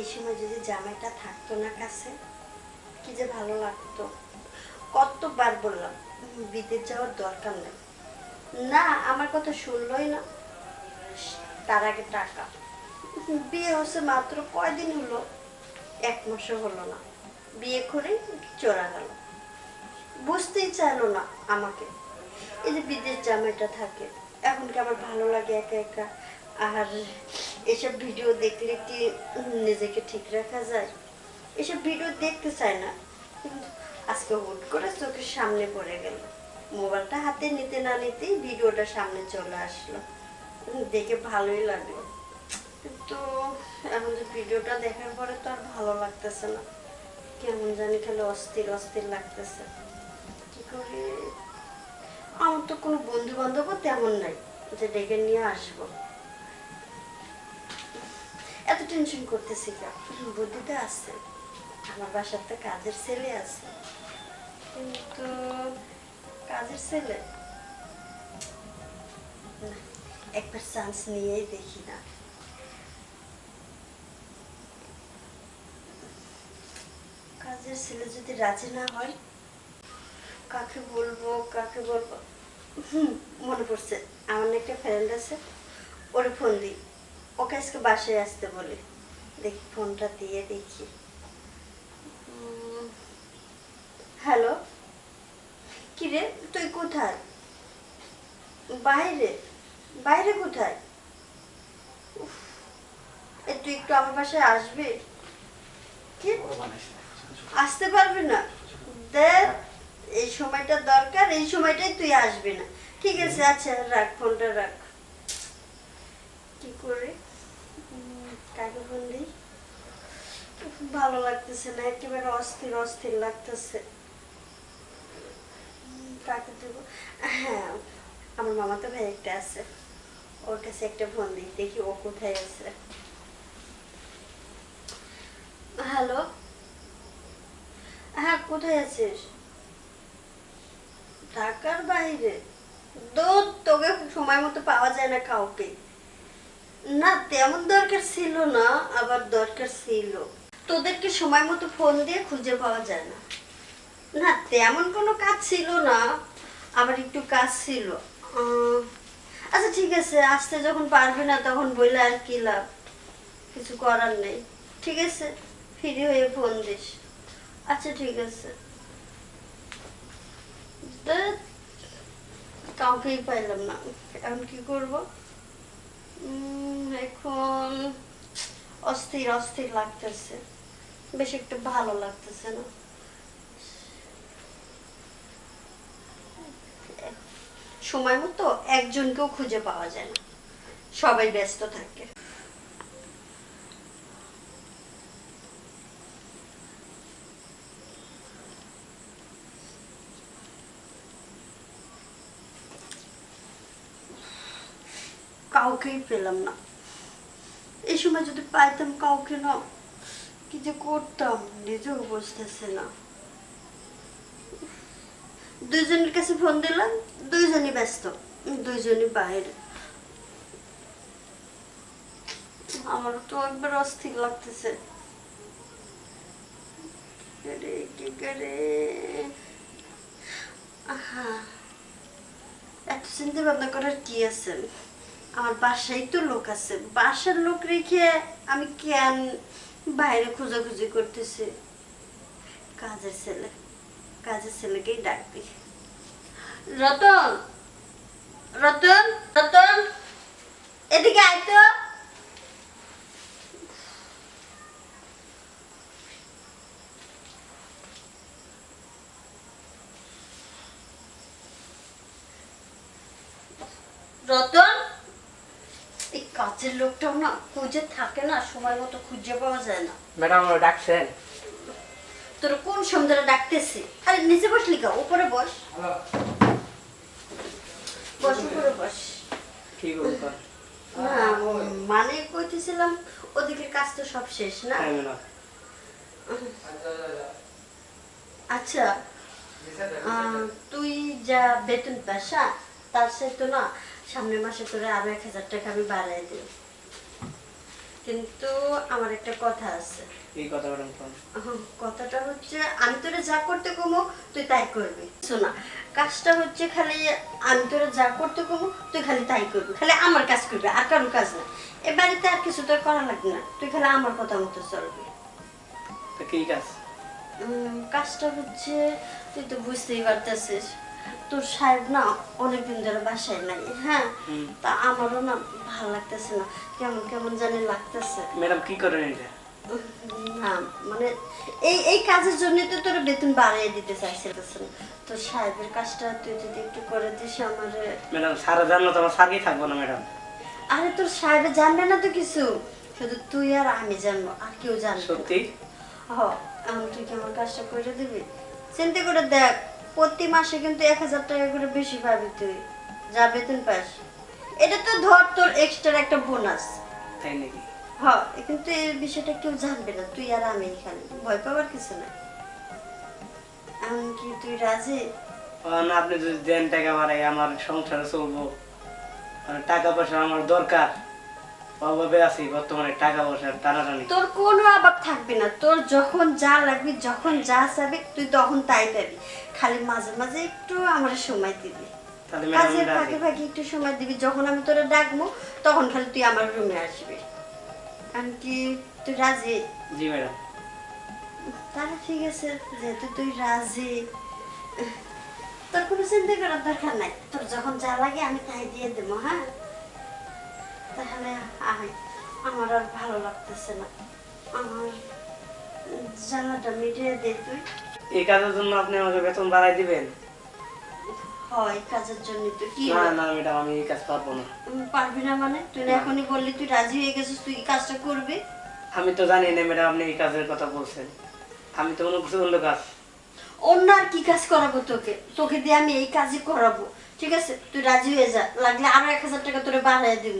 এই সময় যদি জামাইটা থাকতো না কাছে, কি যে ভালো লাগতো। কতবার বললাম বিদেশ যাওয়ার দরকার নেই। না, আমার কথা শুনলই না। তার আগে টাকা। বিয়ে হচ্ছে মাত্র কয়দিন হলো? এক মাসও হলো না। বিয়ে করে চোরা গেল। বুঝতেই চাইলো না আমাকে। এই যে বিদেশ জামাইটা থাকে, এখন কি আমার ভালো লাগে একা একা? আর এসব ভিডিও দেখলে কি নিজেকে ঠিক রাখা যায়? এসব ভিডিও দেখতে চায় না। আজকে হুট করে চোখের সামনে পড়ে গেল। মোবাইলটা হাতে নিতে না নিতেই ভিডিওটা সামনে চলে আসলো। দেখে ভালোই লাগল। কিন্তু এখন যে ভিডিওটা দেখার পরে তো আর ভালো লাগতেছে না। কেমন জানি খালি অস্থির অস্থির লাগতেছে। কি করে? আমার তো কোনো বন্ধু বান্ধবও তেমন নাই যে ডেকে নিয়ে আসব। টেনশন করতেছি কেন বুদ্ধিতে আছে। আমার বাসার তো কাজের ছেলে আছে। কিন্তু কাজের ছেলে? একবার চান্স নিয়েই দেখি না। কাজের ছেলে যদি রাজি না হয়, কাকে বলব কাকে বলব? হুম, মনে পড়ছে। আমার একটা ফ্রেন্ড আছে, ওরে ফোন দিই। ওকে আজকে বাসায় আসতে বলি। দেখি ফোনটা দিয়ে দেখি। হ্যালো? কিরে তুই কোথায়? বাইরে? বাইরে কোথায়? তুই একটু আমার বাসায় আসবি? কি? আসতে পারবি না? দেখ, এই সময়টা দরকার, এই সময়টাই তুই আসবি না। ঠিক আছে আচ্ছা রাখ, ফোনটা রাখ। কি করে? কাকে ভালো লাগতেছে না, একেবারে অস্থির অস্থির লাগতেছে। কাকে দেব? হ্যাঁ আমার মামা তো ভাই একটা আছে। ওর কাছে একটা দেখি ও কোথায় আছে। হ্যালো? হ্যাঁ কোথায় আছিস? ঢাকার বাইরে। দূর, তোকে সময় মতো পাওয়া যায় না কাউকে। না, তেমন দরকার ছিল না, আবার দরকার ছিল। তোদেরকে সময় মতো ফোন দিয়ে খুঁজে পাওয়া যায় না। না, তেমন কোনো কাজ ছিল না, আবার একটু কাজ ছিল। আচ্ছা ঠিক আছে, আসতে যখন পারবি না, তখন বললে আর কি লাভ? কিছু করার নেই। ঠিক আছে ফ্রি হয়ে ফোন দিস। আচ্ছা ঠিক আছে। কাউকেই পাইলাম না। এখন কি করব? এখন অস্থির অস্থির লাগতেছে। বেশ একটু ভালো লাগতেছে না? সময় মতো একজনকেও খুঁজে পাওয়া যায় না। সবাই ব্যস্ত থাকে। কাউকেই পেলাম না। এই সময় যদি পাইতাম কাউকে না, কি যে করতাম, নিজেও বুঝতেছে না। দুইজনের কাছে ফোন দিলাম, দুইজনই ব্যস্ত, দুইজনই বাইরে। আমার তো একবার অস্থির লাগতেছে। এত চিন্তা ভাবনা করার কি আছে? আমার বাসায় তো লোক আছে। বাসার লোক রেখে আমি কেন বাইরে খোঁজাখুঁজি করতেছি? কাজের ছেলে, কাজের ছেলেকেই ডাকবি রতন রতন রতন, এদিকে আয় রতন? কাজের লোকটাও না খুঁজে থাকে না সময় মতো খুঁজে পাওয়া যায় না। ম্যাডাম ডাকছেন। তোর কোন সন্ধ্যাটা ডাকতেছি? আরে নিচে বসলি কা উপরে বস। বস উপরে বস। মানে কইতেছিলাম ওদিকের কাজ তো সব শেষ না? হ্যাঁ আচ্ছা তুই যা বেতন পাস হ্যাঁ, তার সাথে না সামনের মাসে তোরে আরও এক হাজার টাকা আমি বাড়াই দিই। কিন্তু আমার একটা কথা আছে। এই কথা ম্যাডাম কোন? কথাটা হচ্ছে আমি তোরে যা করতে কমো তুই তাই করবি। শোনা কাজটা হচ্ছে খালি আমি তোরে যা করতে কমো তুই খালি তাই করবি। খালি আমার কাজ করবি আর কারও কাজ না। এ বাড়িতে আর কিছু তোর করা লাগবে না। তুই খালি আমার কথা মতো চলবি। কি কাজ? কাজটা হচ্ছে তুই তো বুঝতেই পারতেছিস। তোর সাহেব না অনেকদিন ধরে বাসায় নাই হ্যাঁ? তা আমারও না ভালো লাগতেছে না কেমন কেমন জানি লাগতেছে। ম্যাডাম কি করেন এটা? না মানে এই এই কাজের জন্য তো তোর বেতন বাড়িয়ে দিতে তো সাহেবের কাজটা তুই যদি একটু করে দিস আমার। ম্যাডাম সারা জানলো থাকব না ম্যাডাম। আরে তোর সাহেবে জানবে না তো কিছু? শুধু তুই আর আমি জানব আর কেউ জানবে সত্যি? হ তুই কি আমার কাজটা করে দিবি? চিন্তা করে দেখ। প্রতি মাসে কিন্তু এক হাজার টাকা করে বেশি পাবি তুই যা বেতন পাস। এটা তো ধর তোর এক্সট্রা একটা বোনাস তাই নাকি? হ কিন্তু এই বিষয়টা কেউ জানবে না তুই আর আমি এখানে ভয় পাওয়ার কিছু না এমনকি তুই রাজি? কারণ আপনি যদি দেন টাকা বাড়াই আমার সংসারে চলবো। আর টাকা পয়সা আমার দরকার। অভাবে আছি বর্তমানে টাকা পয়সার টানাটানি তোর কোনো অভাব থাকবে না। তোর যখন যা লাগবে যখন যা চাবি তুই তখন তাই পাবি। খালি মাঝে মাঝে একটু আমার সময় দিবি। কাজের ফাঁকে ফাঁকে একটু সময় দিবি। যখন আমি তোরে ডাকবো তখন খালি তুই আমার রুমে আসবি। আমি কি তুই রাজি? জি ম্যাডাম। তাহলে ঠিক আছে যেহেতু তুই রাজি। তোর কোনো চিন্তা করার দরকার নাই। তোর যখন যা লাগে আমি তাই দিয়ে দেবো হ্যাঁ? তাহলে আয়। আমার আর ভালো লাগতেছে না। আমার জ্বালাটা মিটিয়ে দে তুই। এই কাজের জন্য আপনি আমাকে বেতন বাড়াই দিবেন? হয় কাজের জন্য তুই কি না না ম্যাডাম আমি এই কাজ পারব না। পারবি না মানে? তুই এখনই বললি তুই রাজি হয়ে গেছিস তুই এই কাজটা করবি? আমি তো জানি না ম্যাডাম আপনি এই কাজের কথা বলছেন। আমি তো অন্য কিছু অন্য কাজ। অন্য আর কি কাজ করাবো তোকে? তোকে দিয়ে আমি এই কাজই করাবো। ঠিক আছে? তুই রাজি হয়ে যা। লাগলে আরও এক হাজার টাকা তোরে বাড়াই দিব।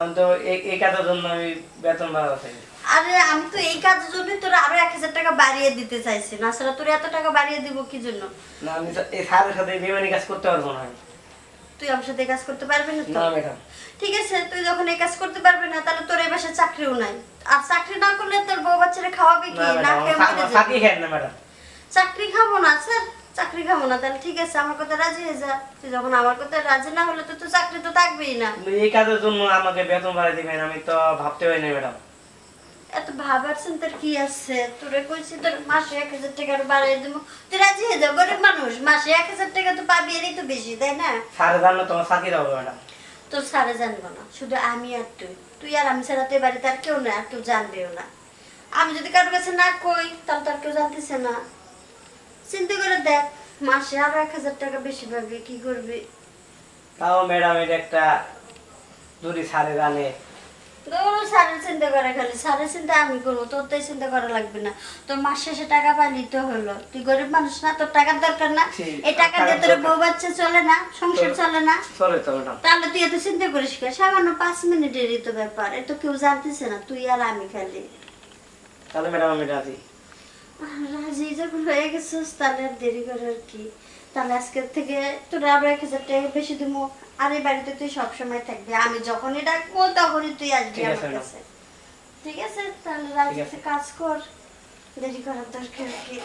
তো এই এই কাজের জন্য আমি বেতন বাড়াবো চাই আরে আমি তো এই কাজের জন্য তোর আরও এক হাজার টাকা বাড়িয়ে দিতে চাইছি। না আসলে তোর এত টাকা বাড়িয়ে দিব কি জন্য? না আমি এই স্যারের সাথে বেমানি কাজ করতে পারব না তুই আমার সাথে কাজ করতে পারবি না না ম্যাডাম। ঠিক আছে তুই যখন এই কাজ করতে পারবি না তাহলে তোর এই বাসায় চাকরিও নাই। আর চাকরি না করলে তোর বউ বাচ্চারা খাওয়াবে কি? না খেয়ে মরে যাবে। চাকরি খাব না স্যার। চাকরি খাব না তাহলে ঠিক আছে আমার কথা রাজি হয়ে যা। তুই যখন আমার কথা রাজি না হলে তো তোর চাকরি তো থাকবেই না। এই কাজের জন্য আমাকে বেতন বাড়াই দিবেন আমি তো ভাবতে পারি না ম্যাডাম। এত ভাবার চিন্তার কি আছে? তোরে কইছি তোর মাসে এক হাজার টাকা বাড়াই দেবো। তুই রাজি হয়ে যা গরিব মানুষ মাসে এক হাজার টাকা তো পাবি এরই তো বেশি তাই না? স্যারে জানলে তোমার সাথী হবে ম্যাডাম। তোর সারে জানব না শুধু আমি আর তুই। তুই আর আমি ছাড়া তো এ বাড়িতে আর কেউ না আর কেউ জানবেও না। আমি যদি কারোর কাছে না কই তাহলে তো আর কেউ জানতেছে না। চিন্তা করে দেখ মাসে আরও এক হাজার টাকা বেশি পাবি কি করবি? তাও ম্যাডাম এটা একটা যদি স্যারে জানে চিন্তা করে খালি চিন্তা আমি করব তোর তো চিন্তা করা লাগবে না। তোর মাস শেষে টাকা পাইলি তো হলো। তুই গরিব মানুষ না তোর টাকার দরকার না। এই টাকা দিয়ে তোর বউ বাচ্চা চলে না সংসার চলে না। চলে তাহলে তুই এত চিন্তা করিস সামান্য পাঁচ মিনিটেরই তো ব্যাপার এ তো কেউ জানতেছে না তুই আর আমি খালি। তাহলে ম্যাডাম আমি রাজি। রাজি যখন হয়ে গেছিস তাহলে আর দেরি করে আর কি? তাহলে আজকের থেকে তোর আরও এক হাজার টাকা বেশি দিব আর এই বাড়িতে তুই সবসময় থাকবি। আমি যখনই ডাকবো তখনই তুই আসবি ঠিক আছে, আমার কাছে। ঠিক আছে? তাহলে রাজি কাজ কর। দেরি করার দরকার কি?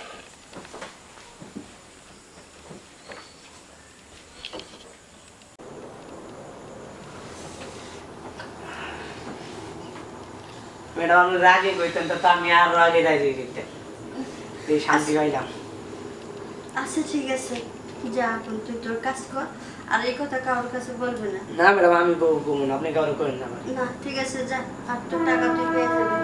ম্যাডাম রাজি কইতেন তো আমি আরও আগে রাজি কইতেন এই শান্তি পাইলাম। আচ্ছা ঠিক আছে। যা এখন তুই তোর কাজ কর আর এই কথা কারোর কাছে বলবি না। না ম্যাডাম আমি বউ কমুন আপনি কারও করেন না না ঠিক আছে যা আর তোর টাকা তুই পেয়ে যাবি।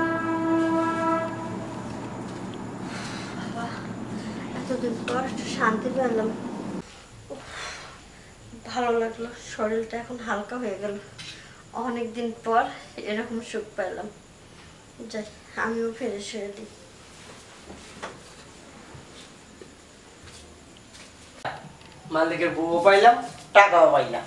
এতদিন পর একটু শান্তি পেলাম। ভালো লাগল শরীরটা এখন হালকা হয়ে গেল। অনেক দিন পর এরকম সুখ পেলাম। যাই আমিও ফেরে হয়ে দিই। মালিকের বউও পাইলাম টাকাও পাইলাম।